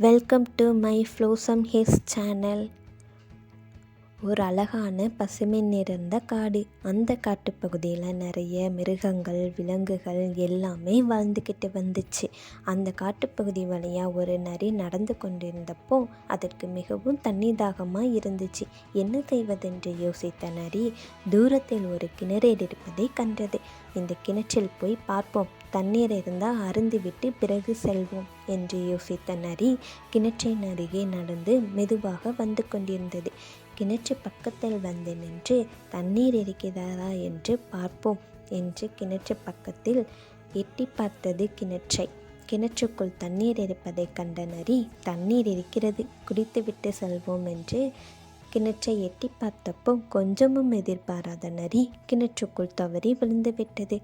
Welcome to my ஃப்ளோசம் his channel ஒரு அழகான பசுமை நிறைந்த காடு. அந்த காட்டுப்பகுதியில் நிறைய மிருகங்கள் விலங்குகள் எல்லாமே வாழ்ந்துக்கிட்டு வந்துச்சு. அந்த காட்டுப்பகுதி வழியாக ஒரு நரி நடந்து கொண்டிருந்தப்போ அதற்கு மிகவும் தண்ணி தாகமாக இருந்துச்சு. என்ன செய்வதென்று யோசித்த நரி தூரத்தில் ஒரு கிணறு இருப்பதை கண்டது. இந்த கிணற்றில் போய் பார்ப்போம். தண்ணீர் இருந்தால் அருந்துவிட்டு பிறகு செல்வோம் என்று யோசித்த நரி கிணற்றின் அருகே நடந்து மெதுவாக வந்து கொண்டிருந்தது. கிணற்று பக்கத்தில் வந்து நின்று தண்ணீர் இருக்கிறதா என்று பார்ப்போம் என்று கிணற்று பக்கத்தில் எட்டி பார்த்தது கிணற்றை. கிணற்றுக்குள் தண்ணீர் இருப்பதை கண்ட நரி தண்ணீர் இருக்கிறது குடித்துவிட்டு செல்வோம் என்று கிணற்றை எட்டி பார்த்தப்போ கொஞ்சமும் எதிர்பாராத நரி கிணற்றுக்குள் தவறி விழுந்துவிட்டது.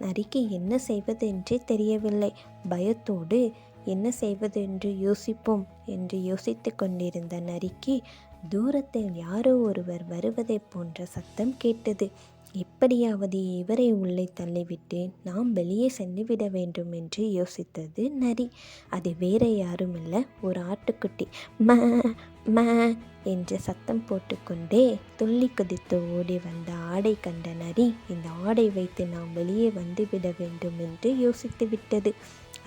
நரிக்கு என்ன செய்வது என்றே தெரியவில்லை. பயத்தோடு என்ன செய்வது என்று யோசிப்போம் என்று யோசித்து கொண்டிருந்த நரிக்கு தூரத்தில் யாரோ ஒருவர் வருவதைப் போன்ற சத்தம் கேட்டது. எப்படியாவது இவரை உள்ளே தள்ளிவிட்டு நாம் வெளியே சென்றுவிட வேண்டும் என்று யோசித்தது நரி. அது வேற யாரும் இல்லை ஒரு ஆட்டுக்குட்டி. ம ம என்று சத்தம் போட்டுக்கொண்டே துள்ளி குதித்து ஓடி வந்த ஆடை கண்ட நரி இந்த ஆடை வைத்து நாம் வெளியே வந்துவிட வேண்டும் என்று யோசித்து விட்டது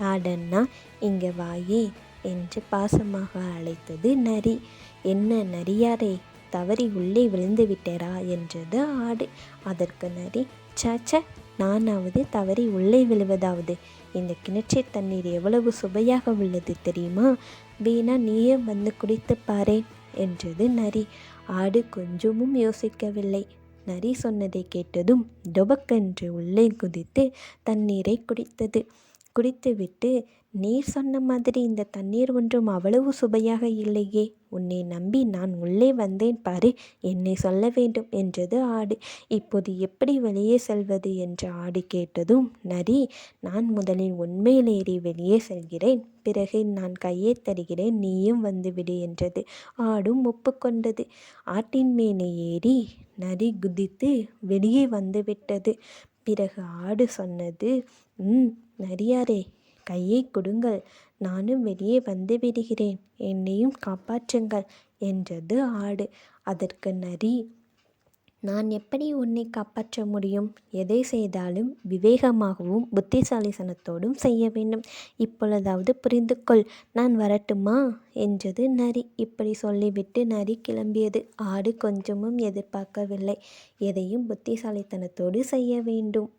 ஆடன்னா இங்கே வாயே. என்று பாசமாக அழைத்தது நரி என்ன நரியாரே தவறி உள்ளே விழுந்து விட்டேரா? என்றது ஆடு. அதற்கு நரி சாச்ச நானாவது தவறி உள்ளே விழுவதாவது. இந்த கிணற்றில் தண்ணீர் எவ்வளவு சுவையாக உள்ளது தெரியுமா? வீணா நீயே வந்து குடித்து பாரேன் என்றது நரி. ஆடு கொஞ்சமும் யோசிக்கவில்லை. நரி சொன்னதை கேட்டதும் டொபக்கென்று உள்ளே குதித்து தண்ணீரை குடித்தது. குடித்துவிட்டு நீர் சொன்ன மாதிரி இந்த தண்ணீர் ஒன்றும் அவ்வளவு சுவையாக இல்லையே. உன்னை நம்பி நான் உள்ளே வந்தேன் பாரு என்னை சொல்ல வேண்டும் என்றது ஆடு. இப்போது எப்படி வெளியே செல்வது? என்று ஆடு கேட்டதும் நரி நான் முதலில் உண்மையில் ஏறி வெளியே செல்கிறேன். பிறகு நான் கையை தருகிறேன் நீயும் வந்துவிடு என்றது. ஆடும் ஒப்புக்கொண்டது. ஆட்டின் மேலே ஏறி நரி குதித்து வெளியே வந்துவிட்டது பிறகு ஆடு சொன்னது ம் நரியாரே கையை கொடுங்கள். நானும் வெளியே வந்து விடுகிறேன். என்னையும் காப்பாற்றுங்கள் என்றது ஆடு. அதற்கு நரி நான் எப்படி உன்னை காப்பாற்ற முடியும்? எதை செய்தாலும் விவேகமாகவும் புத்திசாலிசனத்தோடும் செய்ய வேண்டும். இப்பொழுதாவது புரிந்து கொள் நான் வரட்டுமா? என்றது நரி. இப்படி சொல்லிவிட்டு நரி கிளம்பியது. ஆடு கொஞ்சமும் எதிர்பார்க்கவில்லை. எதையும் புத்திசாலித்தனத்தோடு செய்ய வேண்டும்.